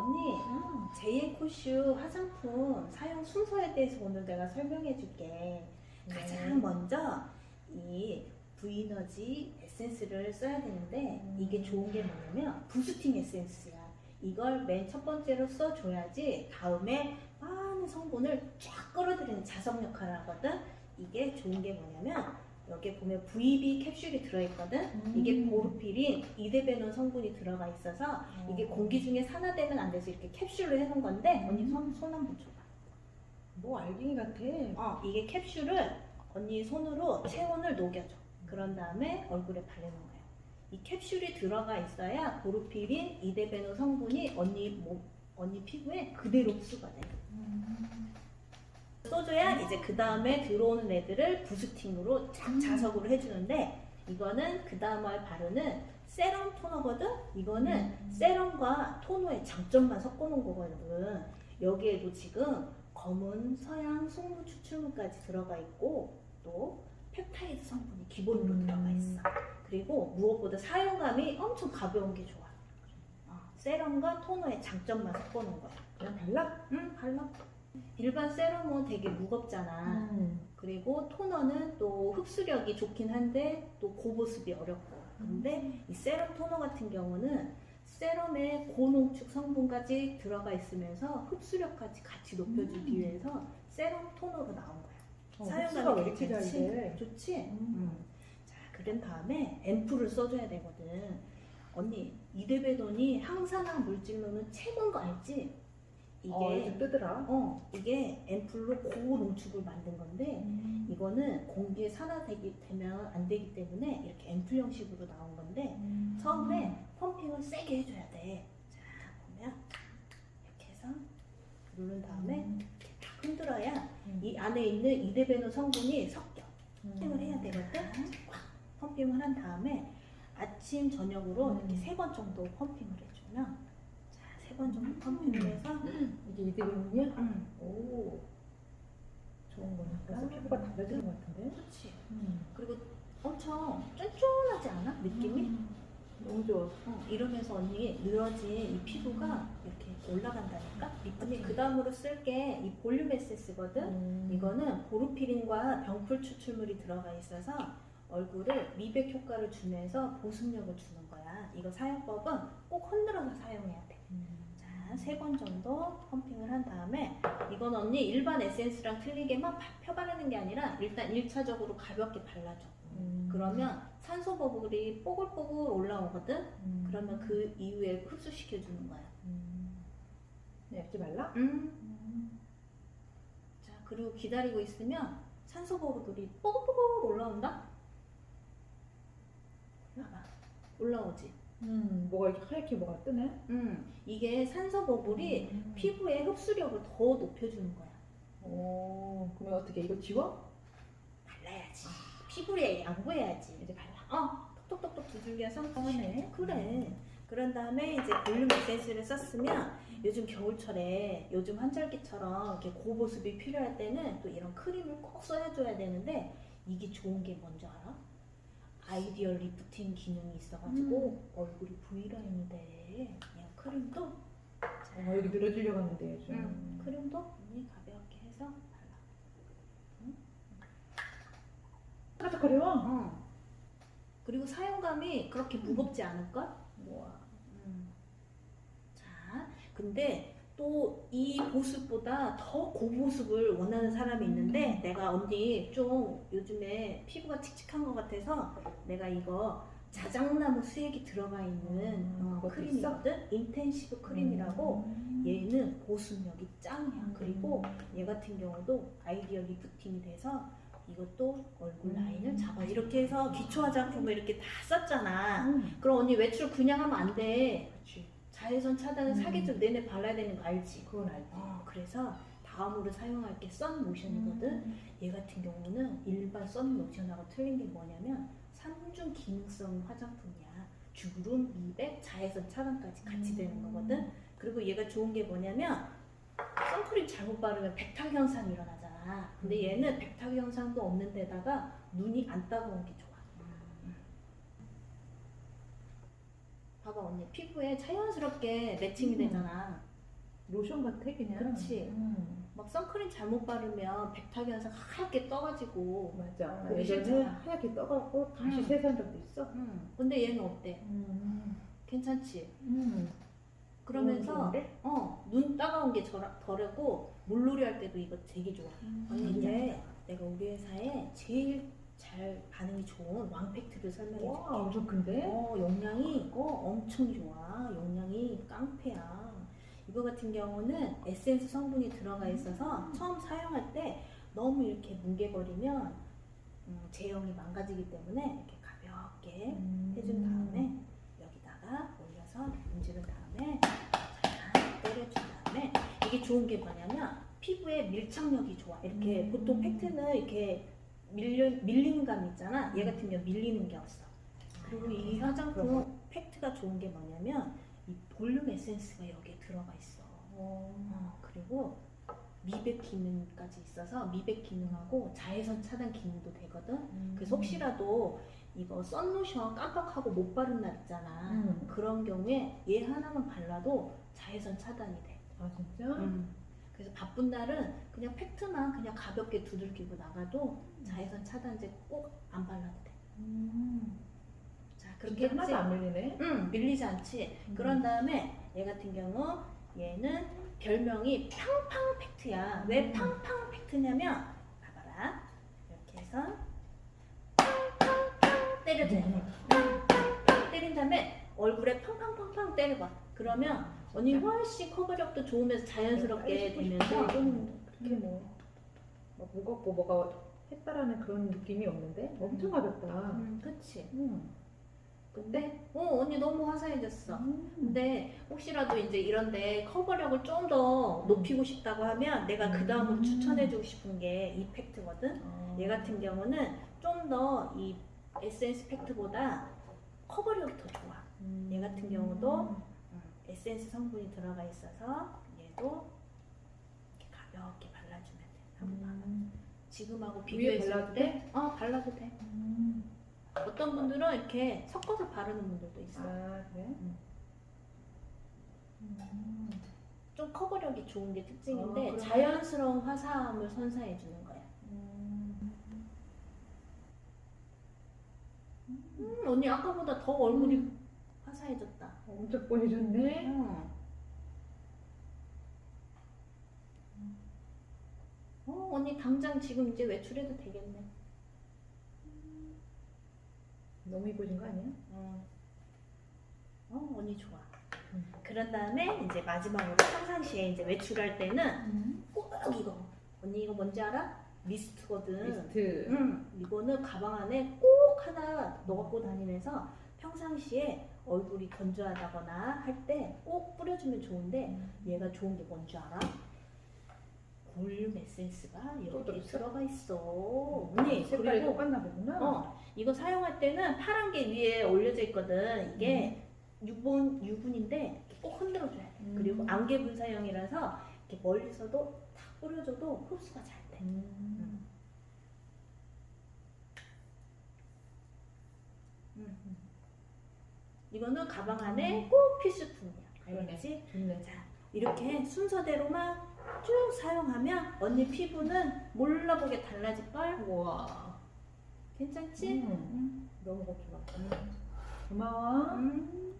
언니 음. 제이코슈 화장품 사용 순서에 대해서 오늘 내가 설명해 줄게. 가장 네. 먼저 이 V너지 에센스를 써야 되는데 음. 이게 좋은 게 뭐냐면 부스팅 에센스야. 이걸 맨 첫 번째로 써줘야지 다음에 많은 성분을 쫙 끌어들이는 자석 역할을 하거든. 이게 좋은 게 뭐냐면 여기 보면 VB 캡슐이 들어있거든. 음. 이게 보르피린, 이데베논 성분이 들어가 있어서 이게 어. 공기 중에 산화되면 안 돼서 이렇게 캡슐로 해놓은 건데 언니 음. 손, 손 한번 줘봐. 뭐 알갱이 같아. 어, 이게 캡슐을 언니 손으로 체온을 녹여줘. 그런 다음에 얼굴에 바르는 거야. 이 캡슐이 들어가 있어야 보르피린, 이데베노 성분이 언니 몸, 언니 피부에 그대로 흡수가 돼. 써줘야 이제 그 다음에 들어오는 애들을 부스팅으로 쫙 자석으로 해주는데 이거는 그 다음에 바르는 세럼 토너거든? 이거는 음. 세럼과 토너의 장점만 섞어놓은 거거든. 여기에도 지금 검은, 서양, 송부 추출물까지 들어가 있고 또 펩타이드 성분이 기본으로 음. 들어가 있어. 그리고 무엇보다 사용감이 엄청 가벼운 게 좋아. 어, 세럼과 토너의 장점만 섞어놓은 거야. 그냥 발라? 응, 발라. 일반 세럼은 되게 무겁잖아. 음. 그리고 토너는 또 흡수력이 좋긴 한데 또 고보습이 어렵고. 근데 이 세럼 토너 같은 경우는 세럼에 고농축 성분까지 들어가 있으면서 흡수력까지 같이 높여주기 음. 위해서 세럼 토너로 나온 거야. 어, 사용감이 흡수가 왜 이렇게 잘? 돼? 좋지? 음. 음. 자, 그런 다음에 앰플을 써줘야 되거든. 언니, 이데베돈이 항산화 물질로는 최고인 거 알지? 이게 어, 뜨더라. 어, 이게 앰플로 고농축을 만든 건데 음. 이거는 공기에 산화되기 되면 안 되기 때문에 이렇게 앰플 형식으로 나온 건데 음. 처음에 펌핑을 세게 해줘야 돼. 자, 보면 이렇게 해서 누른 다음에 음. 이렇게 딱 흔들어야 음. 이 안에 있는 이데베노 성분이 섞여. 음. 펌핑을 해야 되거든. 꽉 펌핑을 한 다음에 아침 저녁으로 음. 이렇게 세 번 정도 펌핑을 해주면 자, 세 번 정도 펌핑을 해서 이대로는요? 음, 오. 좋은 거네. 그래서 피부가 달라지는 것 같은데? 그렇지. 음. 그리고 엄청 쫀쫀하지 않아? 느낌이? 음. 너무 좋아. 어, 이러면서 언니 늘어진 이 피부가 이렇게 올라간다니까? 언니 그 다음으로 쓸 게 이 볼륨 에센스거든? 음. 이거는 보르피린과 병풀 추출물이 들어가 있어서 얼굴을 미백 효과를 주면서 보습력을 주는 거야. 이거 사용법은 꼭 흔들어서 사용해야 돼. 음. 자, 세번 정도 펌핑을 한 다음에 이건 언니 일반 에센스랑 틀리게만 파- 펴바르는 게 아니라 일단 1차적으로 가볍게 발라줘. 음. 그러면 산소 버블이 뽀글뽀글 올라오거든? 음. 그러면 그 이후에 흡수시켜 주는 거야. 음. 네, 이렇게 발라? 음. 음. 자, 그리고 기다리고 있으면 산소 버블이 뽀글뽀글 올라온다? 봐봐. 올라오지? 음. 뭐가 이렇게 하얗게 뭐가 뜨네? 음, 이게 산소 버블이 음. 피부의 흡수력을 더 높여주는 거야. 오. 그러면 어떻게 이거 지워? 발라야지. 피부에 양보해야지. 이제 발라. 어, 톡톡톡톡 두들겨 성공하네. 그래. 그런 다음에 이제 볼륨 에센스를 썼으면 요즘 겨울철에 요즘 환절기처럼 이렇게 고보습이 필요할 때는 또 이런 크림을 꼭 써줘야 되는데 이게 좋은 게 뭔지 알아? 아이디얼 리프팅 기능이 있어가지고 얼굴이 V라인이 돼. 그냥 크림도 어, 여기 늘어지려고 하는데 요즘. 음, 크림도 언니 가볍게 해서 발라. 까딱거려? 어. 그리고 사용감이 그렇게 무겁지 않을걸? 우와. 음. 자, 근데 또 이 보습보다 더 고보습을 원하는 사람이 있는데 내가 언니 좀 요즘에 피부가 칙칙한 것 같아서 내가 이거 자작나무 수액이 들어가 있는 음, 어, 그것도 크림이거든? 인텐시브 크림이라고 음. 얘는 보습력이 짱이야. 음. 그리고 얘 같은 경우도 아이디어 리프팅이 돼서 이것도 얼굴 음. 라인을 잡아. 이렇게 해서 기초 화장품을 이렇게 다 썼잖아. 음. 그럼 언니 외출 그냥 하면 안 돼. 그렇지. 자외선 차단은 음. 사계절 내내 발라야 되는 거 알지? 그건 알지. 어, 그래서 다음으로 사용할 게 썬로션이거든. 음. 얘 같은 경우는 일반 썬로션하고 틀린 게 뭐냐면 삼중 기능성 화장품이야. 주름, 미백, 자외선 차단까지 같이 되는 음. 거거든. 그리고 얘가 좋은 게 뭐냐면 선크림 잘못 바르면 백탁 현상이 일어나잖아. 근데 음. 얘는 백탁 현상도 없는 데다가 눈이 안 따가운 게 좋아. 봐봐 언니 피부에 자연스럽게 매칭이 음. 되잖아. 로션 같아 그냥. 그치. 음. 막 선크림 잘못 바르면 백탁이 현상 하얗게 떠가지고 맞아. 보기 예전에 싫잖아. 하얗게 떠갖고 다시 음. 세수한 적도 있어. 음, 근데 얘는 어때? 음. 괜찮지? 음. 그러면서 좋은데? 어, 눈 따가운 게 덜- 덜하고 물놀이 할 때도 이거 되게 좋아 언니 음. 이제 내가 우리 회사에 제일 잘 반응이 좋은 왕팩트를 설명해 와 줄게 엄청 큰데? 어, 용량이 이거 엄청 좋아. 용량이 깡패야. 이거 같은 경우는 에센스 성분이 들어가 있어서 처음 사용할 때 너무 이렇게 뭉개버리면 음, 제형이 망가지기 때문에 이렇게 가볍게 음. 해준 다음에 여기다가 올려서 문지른 다음에 잘 때려준 다음에 이게 좋은 게 뭐냐면 피부에 밀착력이 좋아. 이렇게 음. 보통 팩트는 이렇게 밀려, 밀리는 감 있잖아. 얘 같은 경우 밀리는 게 없어. 그리고 이 그런 화장품 팩트가 좋은 게 뭐냐면 이 볼륨 에센스가 여기에 들어가 있어. 어. 어, 그리고 미백 기능까지 있어서 미백 기능하고 자외선 차단 기능도 되거든. 음. 그래서 혹시라도 이거 썬로션 깜빡하고 못 바른 날 있잖아. 음. 그런 경우에 얘 하나만 발라도 자외선 차단이 돼. 아 진짜? 그래서 바쁜 날은 그냥 팩트만 그냥 가볍게 두들기고 나가도 자외선 차단제 꼭 안 발라도 돼. 음. 자 그렇게 하나도. 안 밀리네. 응 밀리지 않지. 음. 그런 다음에 얘 같은 경우 얘는 별명이 팡팡 팩트야. 왜 음. 팡팡 팩트냐면 봐봐라 이렇게 해서 팡팡팡 때려줘. 팡팡팡 때린 다음에 얼굴에 팡팡팡팡 때려봐. 그러면 언니 훨씬 커버력도 좋으면서 자연스럽게 되면서 이거는 그렇게 뭐, 뭐 무겁고 뭐가 했다라는 그런 느낌이 없는데 엄청 가볍다. 음, 그치. 음. 근데 어 언니 너무 화사해졌어. 음. 근데 혹시라도 이제 이런데 커버력을 좀 더 높이고 싶다고 하면 내가 그 다음으로 음. 추천해주고 싶은 게 이펙트거든. 어. 얘 같은 경우는 좀 더 이 에센스 팩트보다 커버력이 더 좋아. 음. 얘 같은 경우도 음, 에센스 성분이 들어가 있어서 얘도 이렇게 가볍게 발라주면 돼. 한번 봐. 음. 지금하고 비교했을 때, 어 발라도 돼. 음. 어떤 분들은 이렇게 섞어서 바르는 분들도 있어. 아 그래? 음. 음. 좀 커버력이 좋은 게 특징인데 어. 자연스러운 화사함을 선사해 주는 거야. 음. 음, 언니 아까보다 더 얼굴이 화사해졌다. 엄청 보여줬네. 응. 어, 언니 당장 지금 이제 외출해도 되겠네. 너무 이뻐진 거 아니야? 응. 어, 언니 좋아. 음. 그런 다음에 이제 마지막으로 평상시에 이제 외출할 때는 꼭 이거. 언니 이거 뭔지 알아? 미스트거든. 미스트. 응, 이거는 가방 안에 꼭 하나 넣어갖고 다니면서 평상시에 얼굴이 건조하다거나 할 때 꼭 뿌려주면 좋은데 얘가 좋은 게 뭔지 알아? 볼륨 에센스가 또 여기? 들어가 있어. 언니 색깔이 그리고 똑같나 보구나. 어 이거 사용할 때는 파란 게 위에 올려져 있거든. 이게 유분 유분인데 꼭 흔들어줘야 돼. 음. 그리고 안개 분사형이라서 이렇게 멀리서도 탁 뿌려줘도 흡수가 잘 돼. 음. 음. 이거는 가방 안에 음. 꼭 필수품이야. 알겠지? 좋네. 자, 이렇게 순서대로만 쭉 사용하면 언니 피부는 몰라보게 달라질 걸. 우와. 괜찮지? 음. 음. 너무 걱정 마. 고마워. 음.